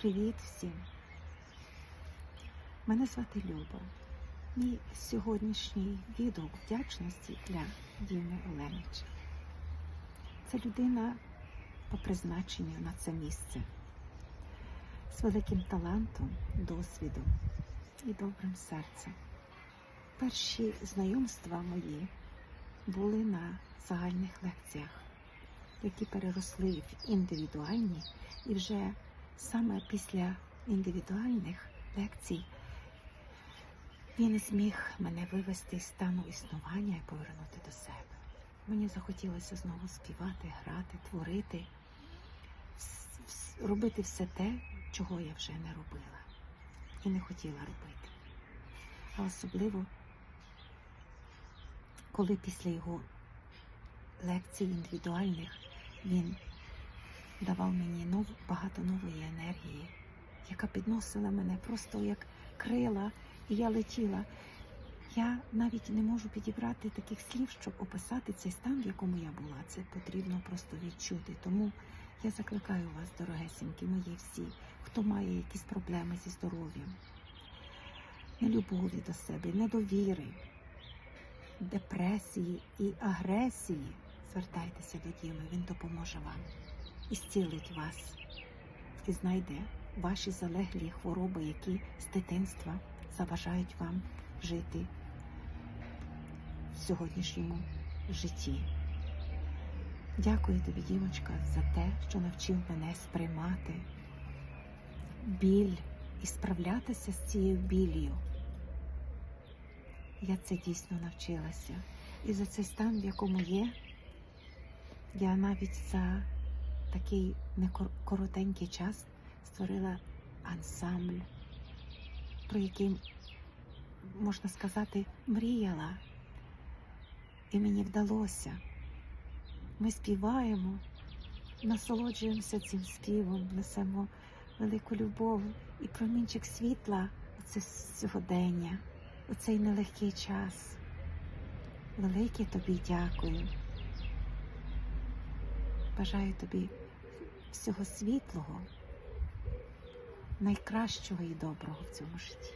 Привіт всім! Мене звати Люба. Мій сьогоднішній відгук вдячності для Діми Оленича. Це людина по призначенню на це місце з великим талантом, досвідом і добрим серцем. Перші знайомства мої були на загальних лекціях, які переросли в індивідуальні, і вже саме після індивідуальних лекцій він зміг мене вивести з стану існування і повернути до себе. Мені захотілося знову співати, грати, творити, робити все те, чого я вже не робила і не хотіла робити. А особливо, коли після його лекцій індивідуальних він давав мені нов, багато нової енергії, яка підносила мене просто як крила, і я летіла. Я навіть не можу підібрати таких слів, щоб описати цей стан, в якому я була. Це потрібно просто відчути. Тому я закликаю вас, дорогесенькі, мої всі, хто має якісь проблеми зі здоров'ям, нелюбові до себе, недовіри, депресії і агресії. Звертайтеся до Діми, він допоможе вам і зцілить вас і знайде ваші залеглі хвороби, які з дитинства заважають вам жити в сьогоднішньому житті. Дякую тобі, дівочка, за те, що навчив мене сприймати біль і справлятися з цією біллю. Я це дійсно навчилася. І за цей стан, в якому є, я навіть за такий некоротенький час створила ансамбль, про який, можна сказати, мріяла. І мені вдалося. Ми співаємо, насолоджуємося цим співом, несемо велику любов і промінчик світла у це сьогодення, у цей нелегкий час. Велике тобі дякую. Бажаю тобі всього світлого, найкращого і доброго в цьому житті.